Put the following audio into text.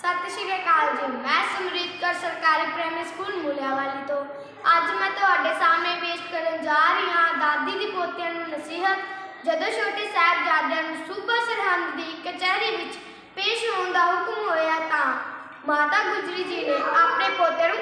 ਸਤਿ ਸ਼੍ਰੀ ਅਕਾਲ ਜੀ। ਮੈਂ ਸਮਰੀਤ ਕੌਰ, ਸਰਕਾਰੀ ਪ੍ਰਾਇਮਰੀ ਸਕੂਲ ਮੁਲਿਆਵਾਲੀ ਤੋਂ। ਅੱਜ ਮੈਂ ਤੁਹਾਡੇ ਸਾਹਮਣੇ ਪੇਸ਼ ਕਰਨ ਜਾ ਰਹੀ ਹਾਂ ਦਾਦੀ ਦੀ ਪੋਤਿਆਂ ਨੂੰ ਨਸੀਹਤ। ਜਦੋਂ ਛੋਟੇ ਸਾਹਿਬਜ਼ਾਦਿਆਂ ਨੂੰ ਸੂਬਾ ਸਰਹੰਦ ਦੀ ਕਚਹਿਰੀ ਵਿੱਚ ਪੇਸ਼ ਹੋਣ ਦਾ ਹੁਕਮ ਹੋਇਆ ਤਾਂ ਮਾਤਾ ਗੁਜਰੀ ਜੀ ਨੇ ਆਪਣੇ ਪੋਤੇ ਨੂੰ